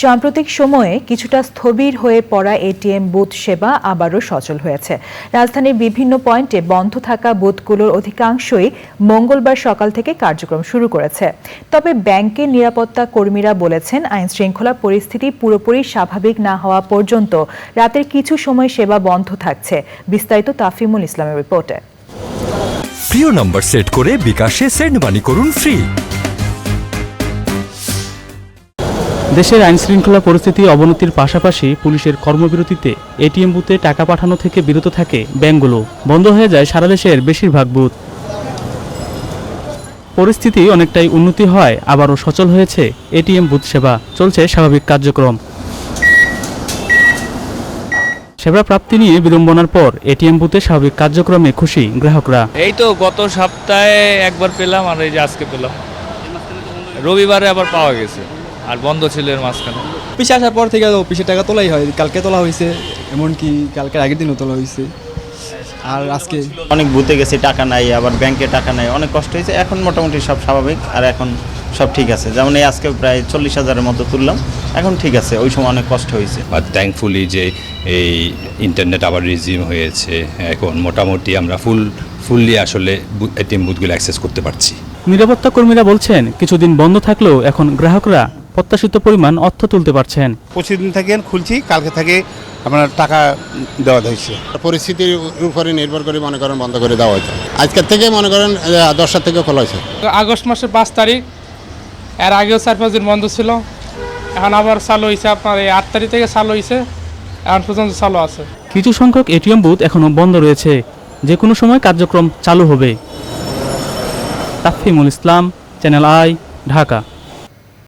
সাম্প্রতিক সময়ে কিছুটা স্থবির হয়ে পড়া এটিএম বুথ সেবা আবারও সচল হয়েছে। রাজধানীর বিভিন্ন পয়েন্টে বন্ধ থাকা বুথগুলোর অধিকাংশই মঙ্গলবার সকাল থেকে কার্যক্রম শুরু করেছে। তবে ব্যাংকের নিরাপত্তা কর্মীরা বলেছেন আইন শৃঙ্খলা পরিস্থিতি পুরোপুরি স্বাভাবিক না হওয়া পর্যন্ত রাতের কিছু সময় সেবা বন্ধ থাকছে। বিস্তারিত তাফিমুল ইসলামের রিপোর্টে। প্রিয় নম্বর সেট করে বিকাশে সেন্ড মানি করুন ফ্রি। দেশের আইন শৃঙ্খলা পরিস্থিতি অবনতির পাশাপাশি পুলিশের কর্মবিরতিতে এটিএম বুথে টাকা পাঠানো থেকে বিরত থাকে ব্যাংকগুলো বন্ধ হয়ে যায় সারা দেশের বেশিরভাগ বুথ। পরিস্থিতি অনেকটাই উন্নতি হয়, আবারও সচল হয়েছে এটিএম বুথ সেবা। চলছে স্বাভাবিক কার্যক্রম। সেবা প্রাপ্তি নিয়ে বিড়ম্বনার পর এটিএম বুথে স্বাভাবিক কার্যক্রমে খুশি গ্রাহকরা। এই তো গত সপ্তাহে একবার পেলাম আর এই যে আজকে পেলাম। রবিবারে আবার পাওয়া গেছে। আর বন্ধ ছিল এর মাঝখানে। অফিসে আসার পর থেকে অফিসে টাকা তোলাই হয় কালকে তোলা হয়েছে এমনকি কালকের আগের দিনও তোলা হয়েছে। আর আজকে অনেক বুথে গেছি টাকা নাই আবার ব্যাংকে টাকা নাই অনেক কষ্ট হয়েছে এখন মোটামুটি সব স্বাভাবিক আর এখন সব ঠিক আছে। যেমন এই আজকে প্রায় চল্লিশ হাজারের মতো তুললাম এখন ঠিক আছে ওই সময় অনেক কষ্ট হয়েছে। আর থ্যাঙ্কফুলি যে এই ইন্টারনেট আবার রিজিউম হয়েছে এখন মোটামুটি আমরা ফুল ফুললি আসলে এটিএম বুথগুলো অ্যাক্সেস করতে পারছি। নিরাপত্তা কর্মীরা বলছেন কিছুদিন বন্ধ থাকলেও এখন গ্রাহকরা প্রত্যাশিত পরিমাণ অর্থ তুলতে পারছেন। পঁচিশ থেকে খুলছি কালকে থেকে আপনার টাকা দেওয়া হয়েছে। পরিস্থিতির উপরে নির্ভর করে মনে করেন বন্ধ করে দেওয়া হয়েছে। আজকের থেকে মনে করেন দশটার থেকে খোলা হয়েছে। আগস্ট মাসের পাঁচ তারিখ এর আগেও চার পাঁচ দিন বন্ধ ছিল। এখন আবার চালু হয়েছে আপনার এই আট তারিখ থেকে চালু হয়েছে। এখন পর্যন্ত চালু আছে। কিছু সংখ্যক এটিএম বুথ এখনও বন্ধ রয়েছে। যে কোনো সময় কার্যক্রম চালু হবে। Tafimul Islam channel I Dhaka.